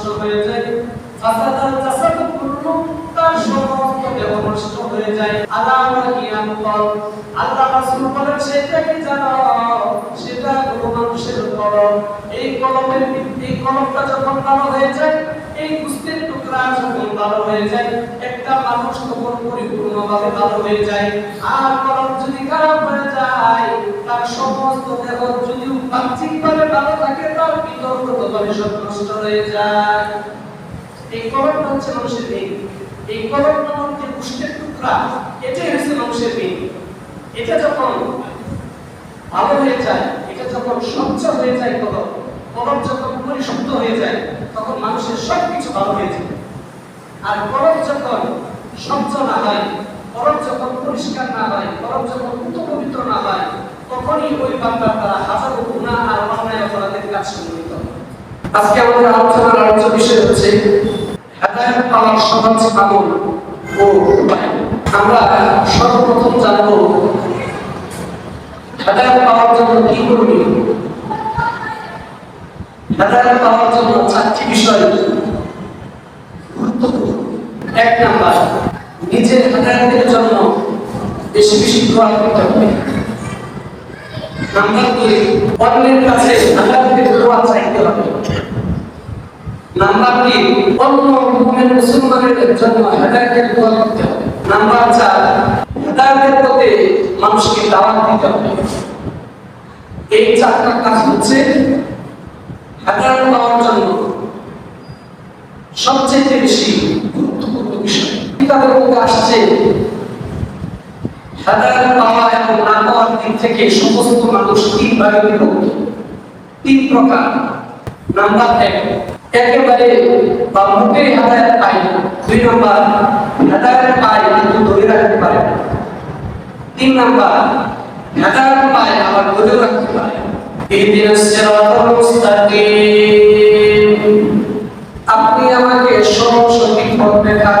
নষ্ট হয়ে যায় ফাসাদাল জাসাদু কুল্লু তার সমস্ত দেহ নষ্ট হয়ে যায়। আলামা কল আল্লাহ রাসূল বলেন সেটা কি জানো সেটা কোনো মানুষের কলম। এই কলমের এই কলমটা যখন ভালো হয়ে যায়, এই কুস্তির টুকরা যখন ভালো হয়ে যায় একটা মানুষ তখন পরিপূর্ণভাবে ভালো হয়ে যায়, আর কলম যদি খারাপ হয়ে যায়, তার সমস্ত দেহ ভালো থাকে, তার সব নষ্ট হয়ে যায়। এই হচ্ছে মানুষের মেয়ে। এই কলম নামক যে টুকরা, এটাই হচ্ছে মানুষের মেয়ে। এটা যখন ভালো হয়ে যায়, এটা যখন স্বচ্ছ হয়ে যায় কলম কলম যখন পরিশুদ্ধ হয়ে যায়, তখন মানুষের সব কিছু ভালো হয়ে যায়। আর কলম যখন স্বচ্ছ না হয় কলম যখন পরিষ্কার না হয় কলম যখন পবিত্র না হয়, তখনই ওই বান্দার দ্বারা হাজারো গুণা আর অন্যায় অপরাধের কাজ হয় আজকে আমাদের আলোচনার আলোচ্য বিষয় হচ্ছে হেদায়ত পাওয়ার সহজ আমল ও আমরা সর্বপ্রথম জানব হেদায়ত পাওয়ার জন্য কি করণীয়? হেদায়ত পাওয়ার জন্য চারটি বিষয় এক নাম্বার, নিজের হেদায়তের জন্য বেশি বেশি দোয়া করতে হবে। নাম্বার দুই, অন্যের কাছে হেদায়তের দোয়া চাইতে হবে। নাম্বার তিন, অন্য মুমিন মুসলমানের জন্য হেদায়েতের দোয়া করতে হবে। নাম্বার চার হেদায়েতের পথে মানুষকে দাওয়াত দিতে হবে। এই চারটা কাজ হচ্ছে হেদায়েত পাওয়ার জন্য সবচেয়ে বেশি কিতাবের মধ্যে আসছে। হেদায়েত পাওয়া এবং না পাওয়ার দিক থেকে সমস্ত মানুষ তিন ভাগে বিভক্ত। তিন প্রকার। নাম্বার এক, একেবারে বা পাই দুই নাম্বার হেদায়ত পায় কিন্তু ধরে রাখতে পারে তিন নাম্বার হেদায়ত পায় আবার রাখতে পারে আপনি আমাকে সরল সঠিক পথ দেখান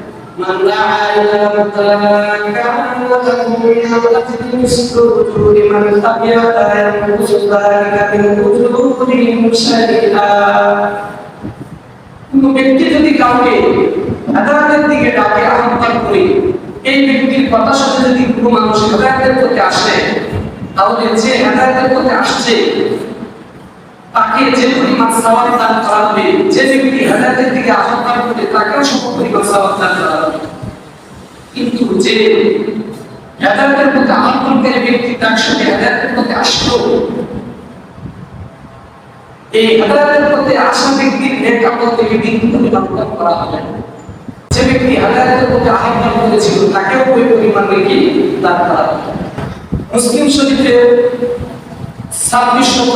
من دعا إلى هدى كان له من الأجر مثل أجور من تبع لا ينقص ذلك من أجورهم شيئا কোন ব্যক্তি যদি কাউকে হেদায়তের দিকে ডাকে আহ্বান করে এই ব্যক্তির কথা শুনে যদি কোনো মানুষ হেদায়তের পথে আসে তাহলে যে হেদায়তের পথে আসছে তাকে যে পরিমাণ সওয়াব দান করা হবে, যে ব্যক্তি হেদায়েতের দিকে আহ্বান করে তাকেও সম পরিমাণ সওয়াব দান করা হবে। কিন্তু যে হেদায়েতের প্রতি আহ্বানকারী ব্যক্তি তার সঙ্গে হেদায়েতের প্রতি আসলো এই হেদায়েতের প্রতি আসা ব্যক্তির নেক আমল থেকে বিন্দু পরিমাণ দান করা হবে। যে ব্যক্তি হেদায়েতের প্রতি আহ্বান করেছিল, তাকেও ওই পরিমাণ নেকি দান করা হবে। মুসলিম শরীফে ছাব্বিশ শত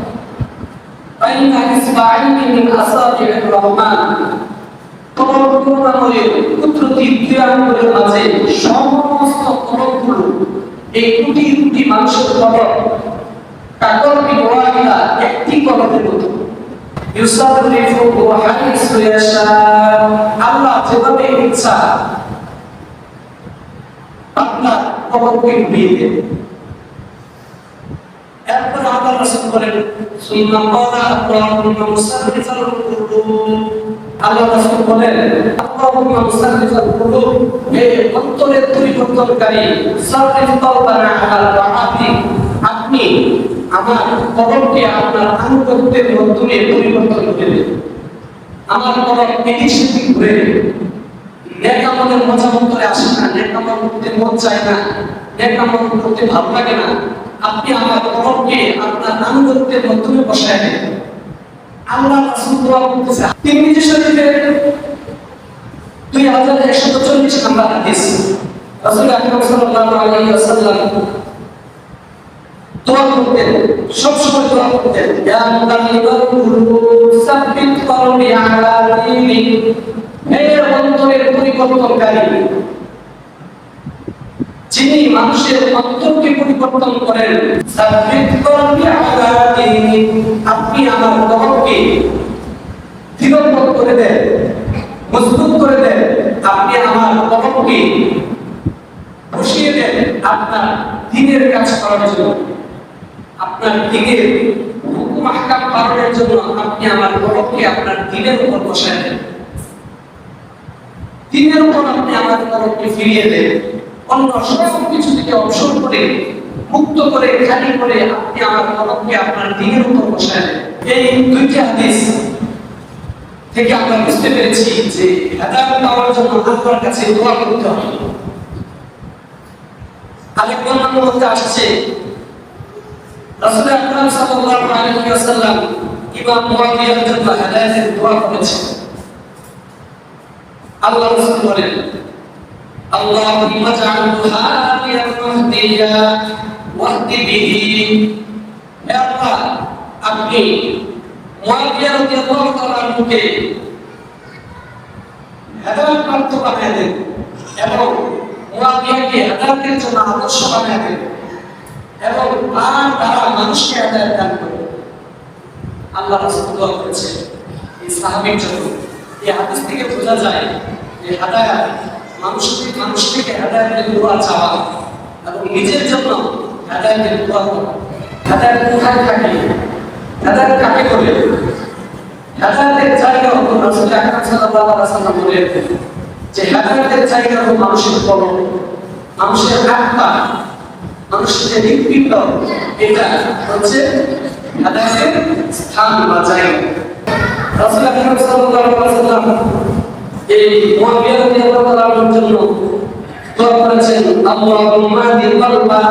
মিন আসাবির রহমান কলম করুণাময়ের কুদরতি দুই আঙ্গুলের মাঝে সমস্ত কলমগুলো এই কোটি কোটি মানুষের কলম কাকলবি ওয়াহিদা একটি কলমের মতো। আল্লাহ যেভাবে ইচ্ছা আপনার কলমকে ঘুরিয়ে দেন। সুন্নাহ ক্বালা আল্লাহুম্মা মুসাররিফাল কুলুব। আল্লাহ রাসূল বলেন পরিবর্তনকারী আপনি আমার কলমকে আপনার আনুগত্যের মাধ্যমে পরিবর্তন করে আমার কলম এদিক সেদিক ঘুরে নেক মজা অন্তরে আসে না নেক আমল করতে মন চায় না নেক আমল করতে ভালো লাগে না। আপনি আমার কলমকে আপনার আনুগত্যের মাধ্যমে বসায় দেন। আল্লাহ রাসূল দোয়া করতেছে। তিরমিজি শরীফে 2140 নম্বর হাদিস। আলাইহি ওয়াসাল্লাম দোয়া করতেন। সব সময় দোয়া করতেন। ইয়া মুকাল্লিবাল কুলুব সাব্বিত আলা দীনিক। হে অন্তরের পরিবর্তনকারী যিনি মানুষের অন্তরকে পরিবর্তন করেন আপনি আমার কলবকে দৃঢ় করে দেন, মজবুত করে দেন। আপনি আমার কলবকে বসিয়ে দেন আপনার দিনের কাজ করার জন্য। আপনার দিনের হুকুম আহকাম পালনের জন্য আপনি আমার কলবকে আপনার দিনের উপর বসায় দেন। দিনের উপর আপনি আমার কলবকে ফিরিয়ে দেন। অন্য সব কিছু থেকে অবসর করে, মুক্ত করে, খালি করে আপনি আমার কলবকে আপনার দিনের উপর বসায় এই দুইটি হাদিস থেকে আমরা বুঝতে পেরেছি যে হেদায়েত পাওয়ার জন্য আল্লাহর কাছে দোয়া করতে হবে। আরেক বর্ণনার মধ্যে আসছে? রাসূল আকরাম সাল্লাল্লাহু আলাইহি ওয়াসাল্লাম ইমাম মুয়াবিয়ার জন্য হেদায়েতের দোয়া করেছেন। আল্লাহ রাসূল বলেন আল্লাহুম্মা জাআলহু হাদিয়ান মাহদিয়া ওয়াহদি বিহি হে আল্লাহ আপনি মুয়াবিয়া রাদিয়াল্লাহু আনহুকে হেদায়েত প্রাপ্ত বানিয়ে দেন এবং মুয়াবিয়াকে হেদায়েতের জন্য আদর্শ বানিয়ে দেন এবং তার দ্বারা মানুষকে হেদায়েত দান করে। আল্লাহ রাসূল দোয়া করেছে এই সাহাবীর জন্য। এই হাদিস থেকে বোঝা যায় যে হেদায়েত মানুষকে মানুষ থেকে হেদায়েতের দোয়া চাওয়া এবং নিজের জন্য হেদায়েতের দোয়া হেদায়েত কোথায় থাকে? হেদায়েত কাকে বলে? হেদায়েতের জায়গা হলো রাসূল আকরাম সাল্লাল্লাহু আলাইহি ওয়াসাল্লাম যে হেদায়েতের জায়গা মানুষের কলম, মানুষের আত্মা, মানুষের যে হৃৎপিণ্ড এটা হচ্ছে হেদায়েতের স্থান বা জায়গা। মুআবিয়া রাদিয়াল্লাহু তাআলার জন্য দোয়া করেছেন আল্লাহুম্মা দি কলবা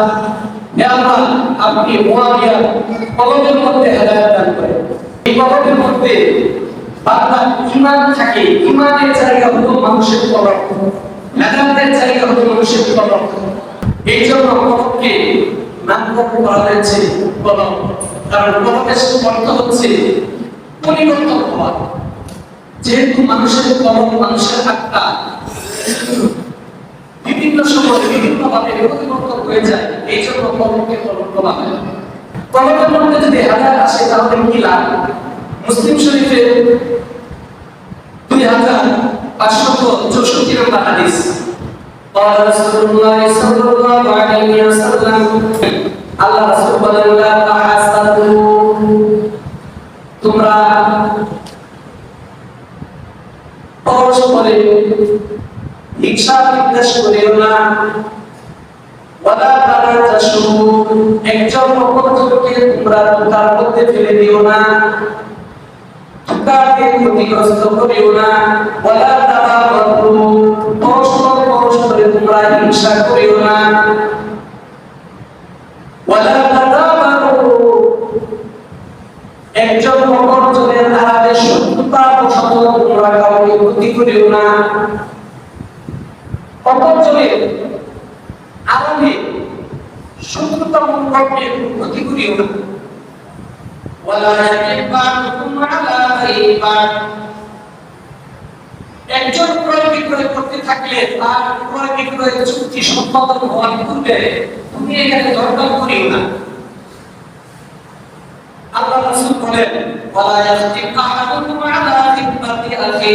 হে আল্লাহ আপনি করেন এই কলবের মধ্যে বান্দা থাকে ঈমানের জায়গা হলো মানুষের কলব হেদায়েতের জায়গা হলো মানুষের কলব এই জন্য কলবকে নামকরণ করা হয়েছে পরিবর্তন হওয়া যেহেতু মানুষের কলম মানুষের আত্মা বিভিন্ন সময় বিভিন্ন ভাবে পরিবর্তন হয়ে যায় এই জন্য কলমকে কলম বলা হয় কলমের মধ্যে যদি হাজার আসে তাহলে কি লাভ মুসলিম শরীফে দুই হাজার পাঁচশত চৌষট্টি নম্বর হাদিস قال رسول الله صلى الله عليه وسلم আল্লাহ রাসূল বলেন লা তাহাসাদু তোমরা পরস্পরে হিংসা বিদ্বেষ করিও না। ওয়ালা তোমরা হিংসা করিও না তাদাবারু একজন অপরজনের আড়ালে শত্রুতা বশত তোমরা কাউকে ক্ষতি করিও না। অপরজনের আড়ালে শত্রুতা মনোভাবকে ক্ষতি করিও না। একজন ক্রয় বিক্রয় করতে থাকলে তার ক্রয় বিক্রয় চুক্তি সম্পাদন হওয়ার পূর্বে তুমি এখানে দরকার করিও না। আল্লাহ রাসূল বলেন, ওয়ালা ইয়াহতিক আহাদুকুম আলা খিদমাতি আখি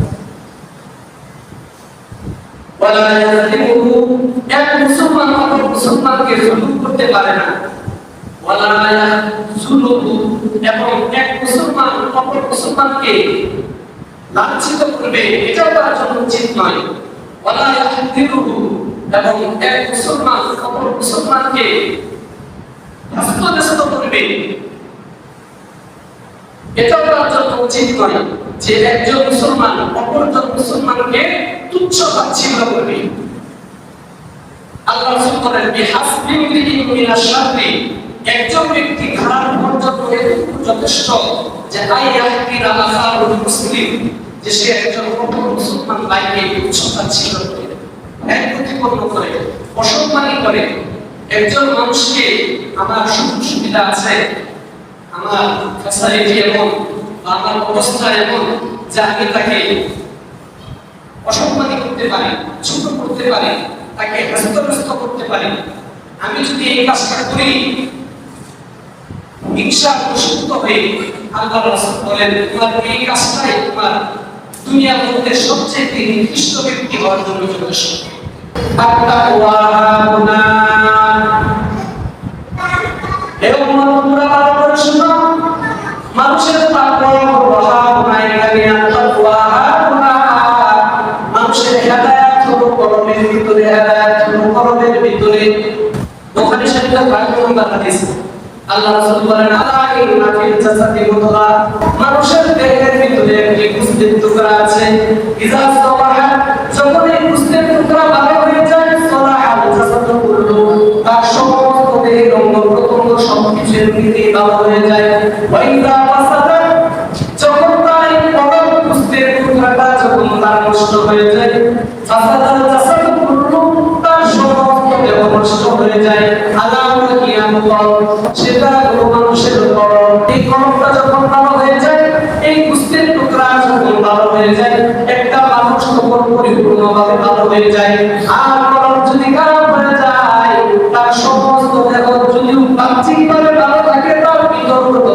ওয়ালা ইয়াজলিমুহু এক মুসলমান অপর মুসলমানকে করতে পারে না। ওয়ালা ইয়াজলুহু এবং এক মুসলমান অপর মুসলমানকে লাঞ্ছিত করবে, এটাও তার জন্য উচিত নয়। ওয়ালা ইয়াহদিরুহু এবং এক মুসলমান অপর মুসলমানকে করবে, এটাও তার জন্য উচিত নয়। যে একজন মুসলমান অপরজন মুসলমানকে তুচ্ছ তাচ্ছিল্য করবে। আল্লাহ রাসূল বলেন, বিহাসবি ইমরিইন মিনাশ শাররি একজন ব্যক্তি খারাপ পর্যন্ত এতটুকু যথেষ্ট যে আই ইয়াহকির আলাকারুল মুসলিম, যে সে একজন অপর মুসলমান ভাইকে তুচ্ছ তাচ্ছিল্য করে, এক প্রতিপন্ন করে, অসম্মানী করে। একজন মানুষকে আমার সুযোগ সুবিধা আছে, আমার ফ্যাসিলিটি এমন বা আমার অবস্থা এমন যে আমি তাকে অসম্মানী করতে পারি, ছোট করতে পারি, তাকে হস্তগ্রস্ত করতে পারি। আমি যদি এই কাজটা করি, হিংসা প্রসূত হয়ে আল্লাহ রাসূল বলেন, তোমার এই কাজটাই তোমার দুনিয়ার মধ্যে সবচেয়ে নিকৃষ্ট ব্যক্তি হওয়ার জন্য যথেষ্ট। আত্তাকওয়া হাউনা এবং তোমরা ভালো করে শুনো মানুষের তাকওয়া ওয়াহাবনা এখানে আত্তাকওয়া হাউনা মানুষের হেদায়েত হলো কলমের ভিতরে, হেদায়েত হলো কলমের ভিতরে। বুখারী শরীফের 12 নম্বর হাদিস আল্লাহ রাসূল বলেন, আলা ইন্না জাসাদি মানুষের দেহের ভিতরে একটি গোস্তের টুকরা আছে। যখন এই গোস্তের টুকরা ভালো সবকিছু এমনিতেই হয়ে যায়। ওয়া ইজা ফাসাদা, যখন তার এই পরম গোস্তের যখন তার নষ্ট হয়ে যায় ফাসাদাল জাসাদু কুল্লু তার সমস্ত দেহ নষ্ট হয়ে যায়। আলামুল কিয়ামত সেটা হলো মানুষের কলম এই কলমটা যখন ভালো হয়ে যায়, এই কুস্তির টুকরা যখন ভালো হয়ে যায়, একটা মানুষ তখন পরিপূর্ণভাবে ভালো হয়ে যায়? আর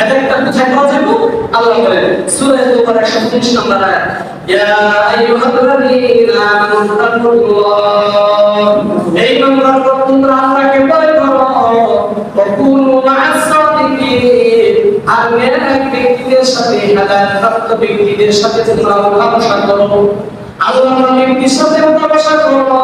এটা একটা কোথায় পাওয়া যাবে? আল্লাহ বলেন, সূরা জুমার 130 নম্বর আয়াত। আইয়ুহাল্লাযীনা আমানু তাকুল্লাহ। এই নম্বর তোমরা আল্লাহকে ভয় করো। ওয়াকুনু মা'আস সাদিকিন। আর নেক ব্যক্তিদের সাথে আল্লাহ মেলামেশা করো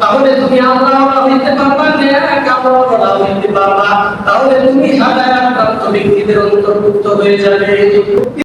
তাহলে তুমি আল্লাহ হইতে পারবা নেক আমল হইতে পারবা। তাহলে তুমি হেদায়েত ব্যক্তিদের অন্তর্ভুক্ত হয়ে যাবে।